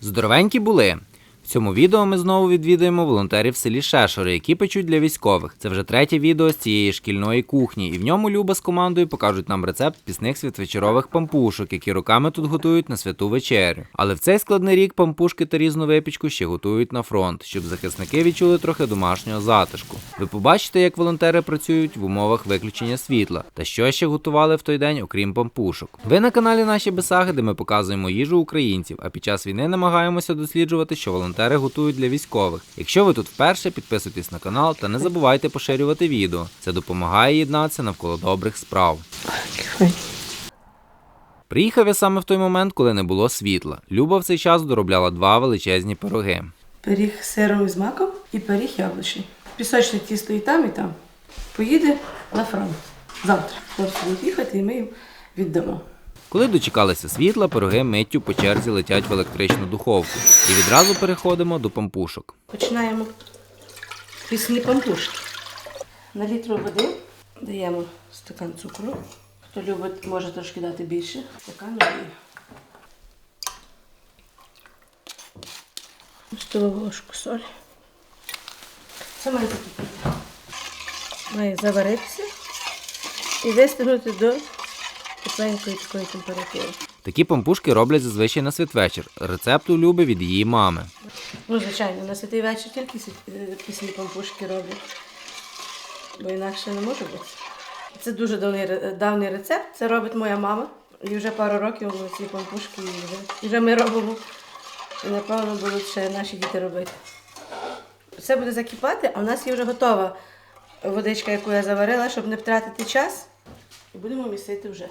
Здоровенькі були. Цьому відео ми знову відвідуємо волонтерів в селі Шешори, які печуть для військових. Це вже третє відео з цієї шкільної кухні, і в ньому Люба з командою покажуть нам рецепт пісних святвечорових пампушок, які роками тут готують на святу вечерю. Але в цей складний рік пампушки та різну випічку ще готують на фронт, щоб захисники відчули трохи домашнього затишку. Ви побачите, як волонтери працюють в умовах виключення світла, та що ще готували в той день, окрім пампушок. Ви на каналі Наші Бесаги, де ми показуємо їжу українців, а під час війни намагаємося досліджувати, що волонтери готують для військових. Якщо ви тут вперше, підписуйтесь на канал та не забувайте поширювати відео. Це допомагає єднатися навколо добрих справ. Приїхав я саме в той момент, коли не було світла. Люба в цей час доробляла два величезні пироги. Пиріг сиром з маком і пиріг яблучний. Пісочне тісто і там, і там. Поїде на фронт. Завтра. Хлопці будуть їхати і ми їм віддамо. Коли дочекалися світла, пироги миттю по черзі летять в електричну духовку. І відразу переходимо до пампушок. Починаємо пісні пампушки. На літру води даємо стакан цукру. Хто любить, може трошки дати більше. Стакан олії. Столову ложку солі. Це має. Має заваритися і вистигнути до тепленької такої температури. Такі пампушки роблять зазвичай на святвечір. Рецепт у Люби від її мами. Ну, звичайно, на святий вечір тільки е, пісні пампушки роблять. Бо інакше не може бути. Це дуже давний, давній рецепт. Це робить моя мама. І вже пару років ми ці пампушки і вже, і вже ми робимо. І напевно будуть ще наші діти робити. Все буде закипати, а в нас є вже готова водичка, яку я заварила, щоб не втратити час. Будемо місити вже.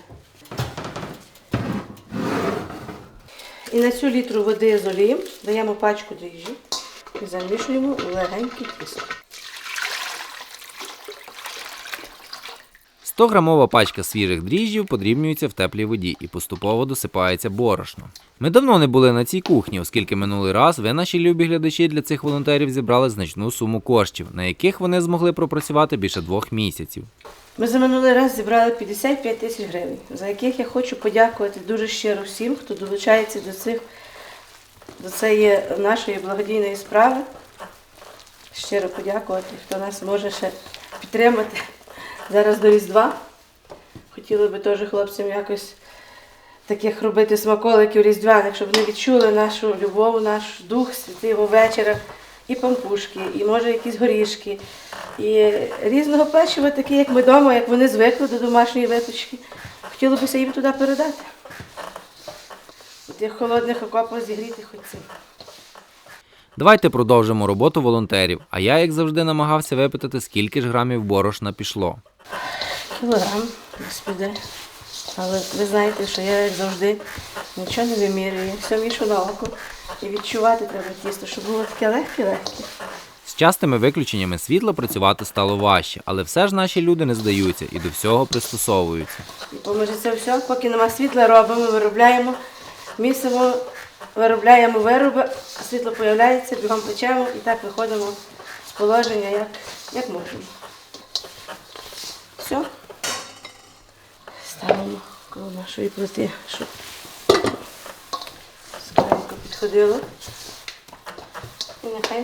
І на цю літру води з олієм даємо пачку дріжджі і замішуємо у легеньке тісто. 100-грамова пачка свіжих дріжджів подрібнюється в теплій воді і поступово досипається борошно. Ми давно не були на цій кухні, оскільки минулий раз ви, наші любі глядачі, для цих волонтерів зібрали значну суму коштів, на яких вони змогли пропрацювати більше двох місяців. Ми за минулий раз зібрали 55 тисяч гривень, за яких я хочу подякувати дуже щиро всім, хто долучається до цих до цієї нашої благодійної справи. Щиро подякувати, хто нас може ще підтримати зараз до Різдва. Хотіли би теж хлопцям якось таких робити смаколиків різдвяних, щоб вони відчули нашу любов, наш дух святого вечора, і пампушки, і може якісь горішки, і різного печива, такі, як ми вдома, як вони звикли до домашньої випічки. Хотілося б їм туди передати. У тих холодних окопах зігріти хоч цим. Давайте продовжимо роботу волонтерів, а я, як завжди, намагався випитати, скільки ж грамів борошна пішло. Кілограм десь піде. Але ви знаєте, що я як завжди нічого не вимірюю, все мішу на око. І відчувати треба тісто, щоб було таке легке-легке. З частими виключеннями світла працювати стало важче, але все ж наші люди не здаються і до всього пристосовуються. І поможе це все, поки нема світла, робимо, виробляємо, місимо, виробляємо вироби, а світло з'являється, бігом печемо і так виходимо з положення, як, як можемо. Все. Ставимо коло нашої плити, щоб скоренько. І нехай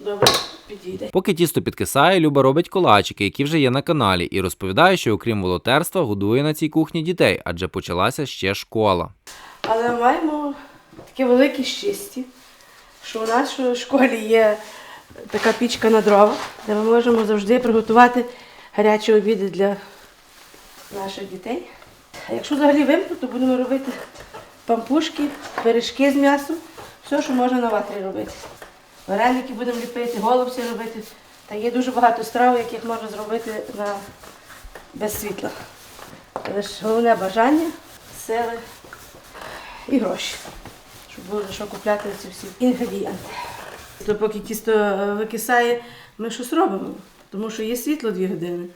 добре підійде. Поки тісто підкисає, Люба робить колачики, які вже є на каналі, і розповідає, що окрім волонтерства годує на цій кухні дітей, адже почалася ще школа. Але маємо таке велике щастя, що у нашій школі є така пічка на дрова, де ми можемо завжди приготувати гарячі обіди для наших дітей. А якщо взагалі вимкну, то будемо робити пампушки, пиріжки з м'ясом, все, що можна на ватрі робити. Вареники будемо ліпити, голубці робити. Та є дуже багато страв, яких можна зробити на... без світла. Лише головне бажання, сили і гроші, щоб було що купляти ці всі інгредієнти. То поки тісто е, викисає, ми щось робимо, тому що є світло дві години,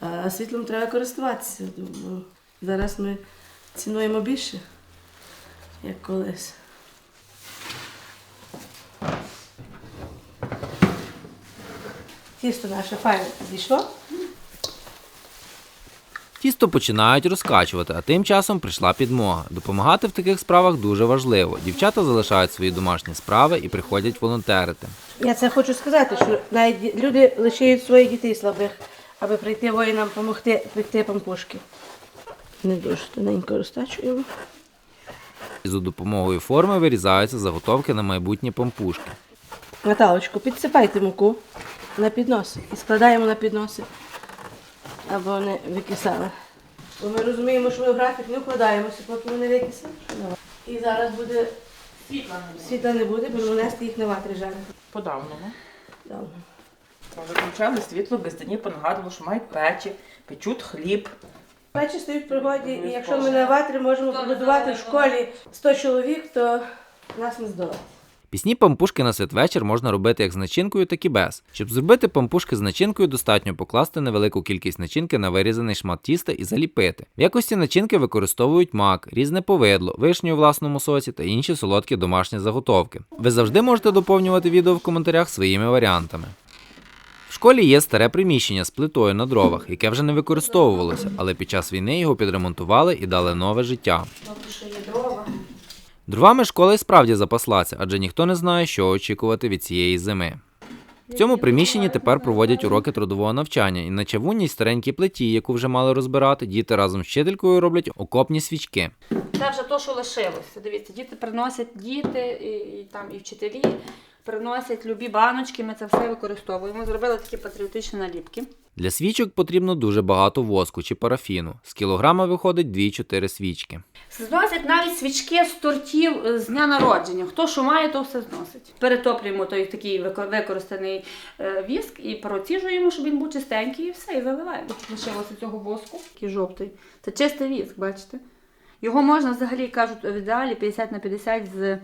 а світлом треба користуватися. Зараз ми цінуємо більше, як колись. Тісто наше файне підійшло. Тісто починають розкачувати, а тим часом прийшла підмога. Допомагати в таких справах дуже важливо. Дівчата залишають свої домашні справи і приходять волонтерити. Я це хочу сказати, що навіть люди лишають своїх дітей слабих, аби прийти воїнам допомогти пекти пампушки. Не дуже тоненько розтачуємо. І за допомогою форми вирізаються заготовки на майбутні пампушки. Наталочку, підсипайте муку на підноси і складаємо на підноси, аби вони викисали. Бо ми розуміємо, що ми в графік не вкладаємося, поки вони викисали. І зараз буде Світла світла не буде, будемо нести їх на ватрі жарити. По-давному. Давно. Виключали світло, без стані понагадували, що мають печі, печуть хліб. Печі стоїть в пригоді, і якщо ми на ватрі можемо побудувати в школі 100 чоловік, то нас не здолать. Пісні пампушки на святвечір можна робити як з начинкою, так і без. Щоб зробити пампушки з начинкою, достатньо покласти невелику кількість начинки на вирізаний шмат тіста і заліпити. В якості начинки використовують мак, різне повидло, вишню у власному соці та інші солодкі домашні заготовки. Ви завжди можете доповнювати відео в коментарях своїми варіантами. Школі є старе приміщення з плитою на дровах, яке вже не використовувалося, але під час війни його підремонтували і дали нове життя. Дровами школа і справді запаслася, адже ніхто не знає, що очікувати від цієї зими. В цьому приміщенні тепер проводять уроки трудового навчання, і на чавунній старенькій плиті, яку вже мали розбирати, діти разом з вчителькою роблять окопні свічки. Це вже то, що лишилося. Дивіться, діти приносять діти і, і там і вчителі приносять любі баночки. Ми це все використовуємо. Зробили такі патріотичні наліпки. Для свічок потрібно дуже багато воску чи парафіну. З кілограма виходить 2-4 свічки. Зносять навіть свічки з тортів е, з дня народження. Хто що має, то все зносить. Перетоплюємо той такий використаний е, віск і проціжуємо, щоб він був чистенький, і все, і заливаємо. Лишилося цього воску, такий жовтий. Це чистий віск, бачите? Його можна взагалі кажуть в ідеалі 50 на 50 з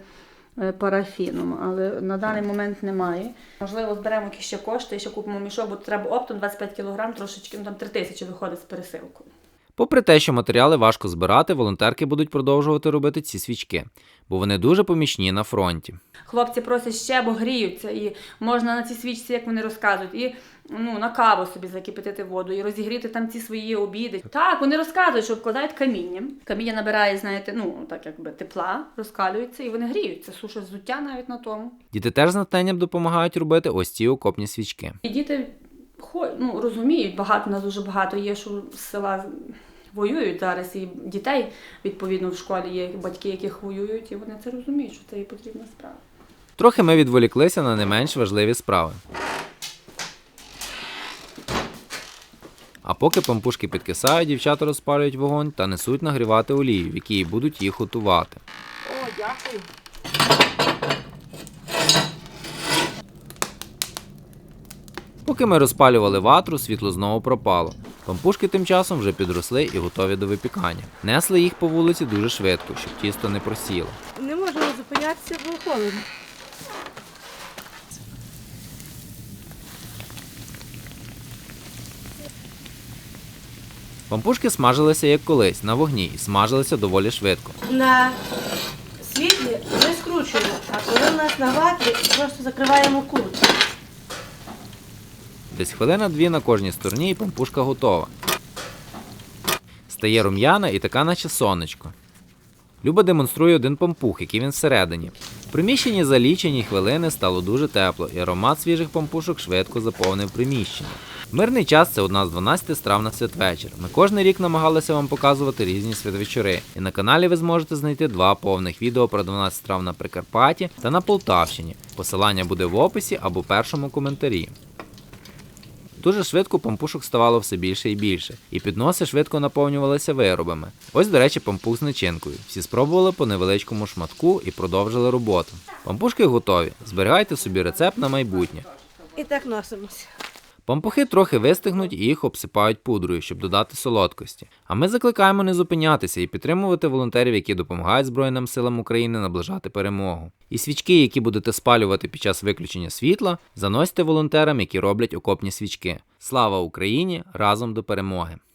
парафіном, але на даний момент немає. Можливо, зберемо якісь ще кошти ще купимо мішок, бо треба оптом 25 кг, трошечки, ну там 3 тисячі виходить з пересилкою. Попри те, що матеріали важко збирати, волонтерки будуть продовжувати робити ці свічки, бо вони дуже помічні на фронті. Хлопці просять ще, бо гріються, і можна на цій свічці, як вони розказують, і ну, на каву собі закипятити воду, і розігріти там ці свої обіди. Так, вони розказують, що вкладають камінням. Каміння набирає, знаєте, ну так якби тепла, розкалюється, і вони гріються, сушать взуття навіть на тому. Діти теж з натхненням допомагають робити ось ці окопні свічки. І діти ну, розуміють, багато у нас дуже багато є, що з села воюють зараз, і дітей відповідно в школі є батьки, яких воюють, і вони це розуміють, що це і потрібна справа. Трохи ми відволіклися на не менш важливі справи. А поки пампушки підкисають, дівчата розпалюють вогонь та несуть нагрівати олію, в якій будуть їх готувати. О, дякую. Поки ми розпалювали ватру, світло знову пропало. Пампушки тим часом вже підросли і готові до випікання. Несли їх по вулиці дуже швидко, щоб тісто не просіло. Не можемо зупинятися, бо холодно. Пампушки смажилися як колись на вогні і смажилися доволі швидко. На світлі ми скручуємо, а коли у нас на ватрі, просто закриваємо кут. Десь хвилина-дві на кожній стороні і пампушка готова. Стає рум'яна і така, наче сонечко. Люба демонструє один пампух, який він всередині. В приміщенні за лічені хвилини стало дуже тепло, і аромат свіжих пампушок швидко заповнив приміщення. Мирний час це одна з 12 страв на святвечір. Ми кожен рік намагалися вам показувати різні святвечори. І на каналі ви зможете знайти два повних відео про 12 страв на Прикарпатті та на Полтавщині. Посилання буде в описі або в першому коментарі. Дуже швидко пампушок ставало все більше і більше, і підноси швидко наповнювалися виробами. Ось, до речі, пампух з начинкою. Всі спробували по невеличкому шматку і продовжили роботу. Пампушки готові. Зберігайте собі рецепт на майбутнє. І так носимося. Пампухи трохи вистигнуть і їх обсипають пудрою, щоб додати солодкості. А ми закликаємо не зупинятися і підтримувати волонтерів, які допомагають Збройним силам України наближати перемогу. І свічки, які будете спалювати під час виключення світла, заносьте волонтерам, які роблять окопні свічки. Слава Україні! Разом до перемоги!